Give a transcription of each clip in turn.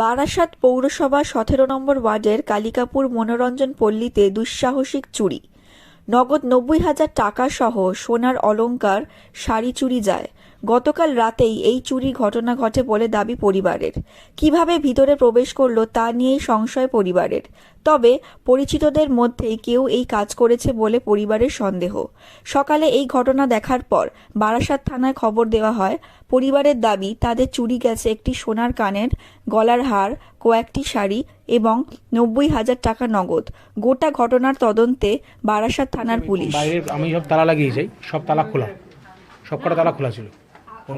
বারাসাত পৌরসভা সতেরো নম্বর ওয়ার্ডের কালিকাপুর মনোরঞ্জন পল্লীতে দুঃসাহসিক চুরি। নগদ নব্বই হাজার টাকা সহ সোনার অলঙ্কার শাড়ি চুরি যায়। গতকাল রাতেই এই চুরি ঘটনা ঘটে বলে দাবি পরিবারের। কীভাবে ভিতরে প্রবেশ করল তা নিয়েই সংশয় পরিবারের। তবে পরিচিতদের মধ্যেই কেউ এই কাজ করেছে বলে পরিবারের সন্দেহ। সকালে এই ঘটনা দেখার পর বারাসাত থানায় খবর দেওয়া হয় পরিবারের দাবি তাদের চুরি গেছে একটি সোনার কানের গলার হার কয়েকটি শাড়ি এবং নব্বই হাজার টাকা নগদ। গোটা ঘটনার তদন্তে বারাসাত থানার পুলিশ। আমি সব তালা লাগিয়ে যাই সব তালা খোলা। সব কটা তালা খোলা ছিল।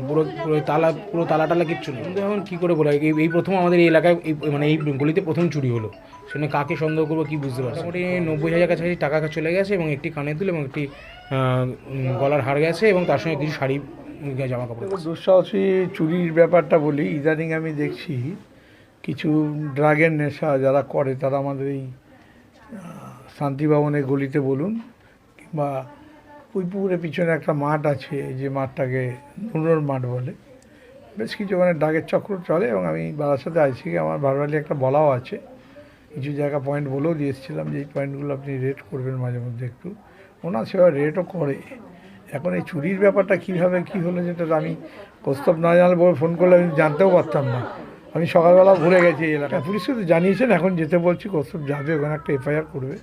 পুরো পুরো তালা পুরো তালা টালা কিচ্ছু নেই কিন্তু এখন কী করে বলা? এই এই প্রথম আমাদের এই এলাকায় এই মানে এই গলিতে প্রথম চুরি হলো সেখানে কাকে সন্দেহ করব কি বুঝতে পারছি মোটামুটি নব্বই হাজার কাছাকাছি টাকা চলে গেছে এবং একটি কানের দুল এবং একটি গলার হার গেছে এবং তার সঙ্গে কিছু শাড়ি জামা কাপড়। দুঃসাহসী চুরির ব্যাপারটা বলি ইদানিং আমি দেখছি কিছু ড্রাগের নেশা যারা করে তারা আমাদের এই শান্তিভবনের গলিতে বলুন কিংবা ওই পুকুরের পিছনে একটা মাঠ আছে, যে মাঠটাকে নুনোর মাঠ বলে। বেশ কিছু ওখানে ড্রাগের চক্র চলে এবং আমি বারাসাতে আইসি আমার ভারবালি একটা বলাও আছে। কিছু জায়গা পয়েন্ট বলেও দিয়ে এসেছিলাম যে এই পয়েন্টগুলো আপনি রেট করবেন মাঝে মধ্যে একটু। ওনার সেভাবে রেটও করে। এখন এই চুরির ব্যাপারটা কীভাবে কী হলো যেটা আমি প্রস্তাব না জানালে বলে ফোন করলে আমি জানতেও পারতাম না। আমি সকালবেলা ঘুরে গেছি এই এলাকায়। পুলিশকে তো জানিয়েছেন, এখন যেতে বলছি কৌস্তব যাবে, ওখানে একটা এফআইআর করবে।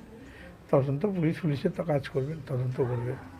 তদন্ত পুলিশ, পুলিশের তো কাজ করবেন তদন্ত করবে।